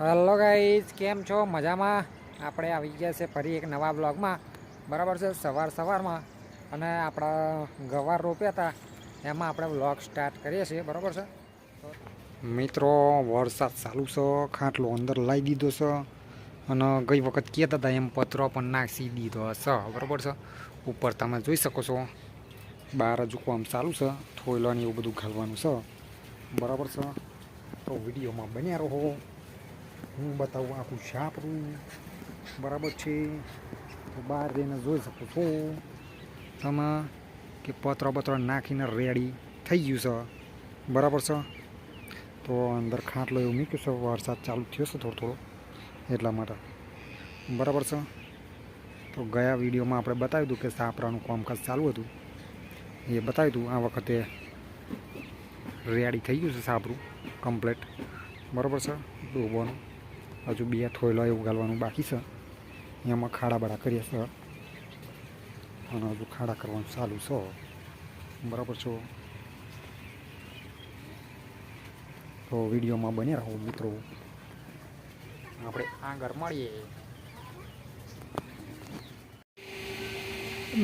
Hello guys કેમ છો? મજામાં? આપણે આવી ગયા છે ફરી એક નવા બ્લોગમાં બરાબર છે, સવાર સવારમાં. અને આપણા ગવાર રોપ્યા હતા. એમાં આપણે બ્લોગ સ્ટાર્ટ કરીએ છીએ, બરાબર છે? મિત્રો, વરસાદ ચાલુ છે, ખાટલો અંદર લાવી દીધો છે. અને ગઈ વખત કહેતા હતા એમ પતરો પણ નાખી દીધો છે બરાબર છે? ઉપર તમે જોઈ શકો છો બહાર હજુ કામ ચાલુ છે થોયલો ને એવું બધું ઘાલવાનું છે. બરાબર છે? તો વિડીયોમાં બન્યા રહો. હું બતાવું, આખું છાપરું. બરાબર છે? તો બહાર જઈને જોઈ શકો છો. તમે કે પત્ર બત્રો નાખીને રેડી થઈ ગયું છે. બરાબર છે? તો અંદર ખાટલો એવું મૂક્યું છે. વરસાદ ચાલુ થયો છે થોડો થોડો એટલા માટે. બરાબર છે? તો ગયા વિડીયોમાં આપણે બતાવ્યું હતું કે સાપરાનું કામકાજ ચાલુ હતું. એ બતાવ્યું હતું, આ વખતે રેડી થઈ ગયું છે સાપરું કમ્પ્લેટ. બરાબર છે? ડૂબવાનું હજુ બે થોયલા એવું ગાલવાનું બાકી છે. એમાં ખાડા બાડા કરીએ છે. અને હજુ ખાડા કરવાનું ચાલુ છે. બરાબર છો? તો વિડીયોમાં બન્યા રહો મિત્રો. આપણે આગળ મળીએ.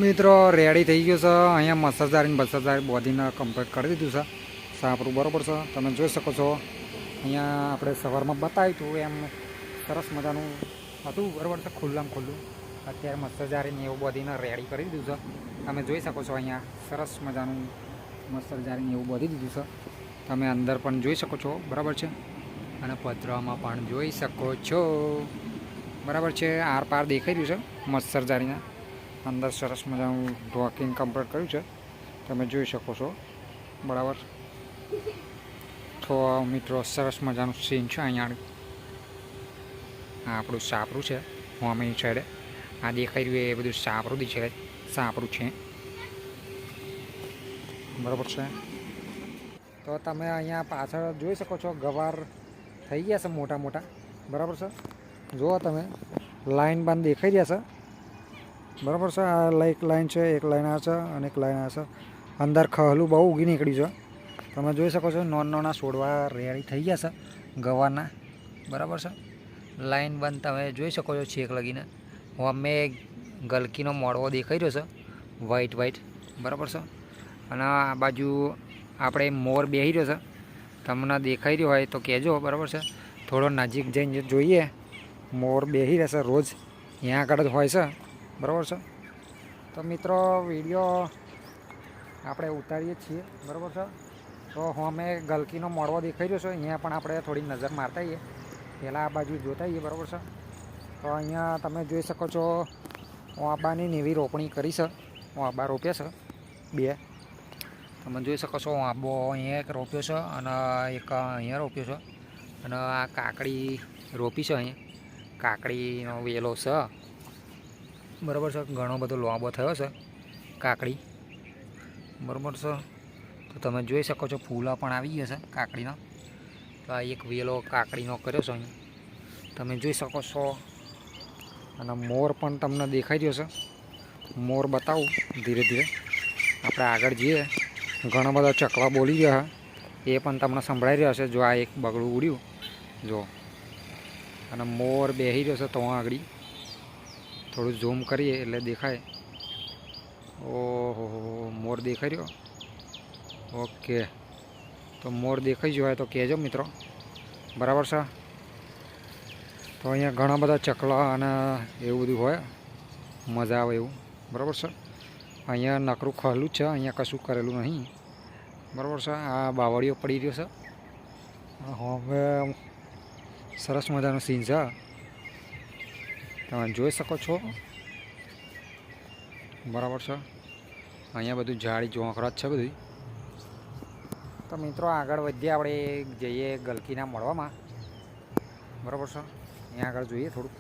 મિત્રો રેડી થઈ ગયો છે. અહીંયા મસાજારી બસાજારી બોધીને કમ્પ્લીટ કરી દીધું છે. સાપરું બરાબર છે. તમે જોઈ શકો છો. અહીંયા આપણે સવારમાં બતાવ્યું હતું એમ સરસ મજાનું હતું. બરાબર છે, ખુલ્લામ ખુલ્લું. અત્યારે મસ્તજારીને એવું બધીને રેડી કરી દીધું છે. તમે જોઈ શકો છો અહીંયા સરસ મજાનું મસ્તજારીને એવું બધી દીધું છે. તમે અંદર પણ જોઈ શકો છો. બરાબર છે. અને પતરામાં પણ જોઈ શકો છો. બરાબર છે, આર પાર દેખાઈ રહ્યું છે મસ્તરજારીના અંદર સરસ મજાનું ઢોકીને કમ્પ્લીટ કર્યું છે. તમે જોઈ શકો છો. બરાબર. તો મિત્રો, સરસ મજાનું સીન છે અહીંયા. આ આપણું સાપરું છે હોમીની સાઈડે આ દેખાઈ રહ્યું એ બધું સાપરું દી છે સાપરું છે. બરાબર છે. તો તમે અહીંયા પાછળ જોઈ શકો છો, ગવાર થઈ ગયા છે મોટા મોટા. બરાબર છે? જુઓ તમે, લાઈન બાંધ દેખાઈ રહ્યા છે. બરાબર છે? આ એક લાઈન છે, એક લાઈન આ છે અને એક લાઈન આ છે. અંદર ખહલું બહુ ઉગી નીકળ્યું છે. તમે જોઈ શકો છો નાના નાના છોડવા રેડી થઈ ગયા છે ગવારના. બરાબર છે? લાઈન બંધ તમે જોઈ શકો છો છેક લગીને. હું અમે ગલકીનો મોડવો દેખાઈ રહ્યો છે. વ્હાઈટ વ્હાઈટ બરાબર છે? અને આ બાજુ આપણે મોર બેસી રહ્યો છે. તમને દેખાઈ રહ્યો હોય તો કહેજો, બરાબર છે? થોડો નજીક જઈને જોઈએ. મોર બેસી રહેશે રોજ. ત્યાં આગળ જ હોય છે. બરાબર છે? તો મિત્રો, વીડિયો આપણે ઉતારીએ છીએ. બરાબર છે? તો અમે ગલકીનો મોડવો દેખાઈ રહ્યો છે. અહીંયા પણ આપણે થોડી નજર મારતા આવીએ. પહેલાં આ બાજુ જોતા આવીએ, બરાબર છે? તો અહીંયા તમે જોઈ શકો છો આંબાની નેવી રોપણી કરી છે. હું આંબા રોપ્યા છે, બે. તમે જોઈ શકો છો આંબો અહીંયા એક રોપ્યો છે અને એક અહીંયા રોપ્યો છે. અને આ કાકડી રોપી છે અહીંયા. કાકડીનો વેલો છે. બરાબર છે, ઘણો બધો લાંબો થયો છે કાકડી. બરાબર છે. તો તમે જોઈ શકો છો, ફૂલા પણ આવી ગયા છે કાકડીનો. તો આ એક વેલો કાકડીનો કર્યો છે અહીં. તમે જોઈ શકો છો. અને મોર પણ તમને દેખાઈ રહ્યો છે. મોર બતાવું ધીરે ધીરે. આપણે આગળ જઈએ. ઘણા બધા ચકલા બોલી રહ્યા એ પણ તમને સંભળાઈ રહ્યા છે. જો આ એક બગડું ઉડ્યું. જો. અને મોર બેસી રહ્યો છે તો આગળ. થોડું ઝૂમ કરીએ એટલે દેખાય. ઓહો મોર દેખાઈ રહ્યો? ઓકે. તો મોર દેખાઈ હોય તો કહેજો મિત્રો. બરાબર છે? તો અહીંયા ઘણા બધા ચકલા અને એવું બધું હોય. મજા આવે એવું. બરાબર છે? અહીંયા નકરું ખહેલું જ છે, અહીંયા કશું કરેલું નહીં. બરાબર છે? આ બાવળીઓ પડી રહ્યો છે. હવે સરસ મજાનો સીન છે. તમે જોઈ શકો છો. બરાબર છે? અહીંયા બધું ઝાડી જોંખરા જ છે બધું. તો મિત્રો આગળ વધીએ આપણે જઈએ ગલકીના મળવામાં બરાબર છે? અહીંયા આગળ જોઈએ થોડુંક.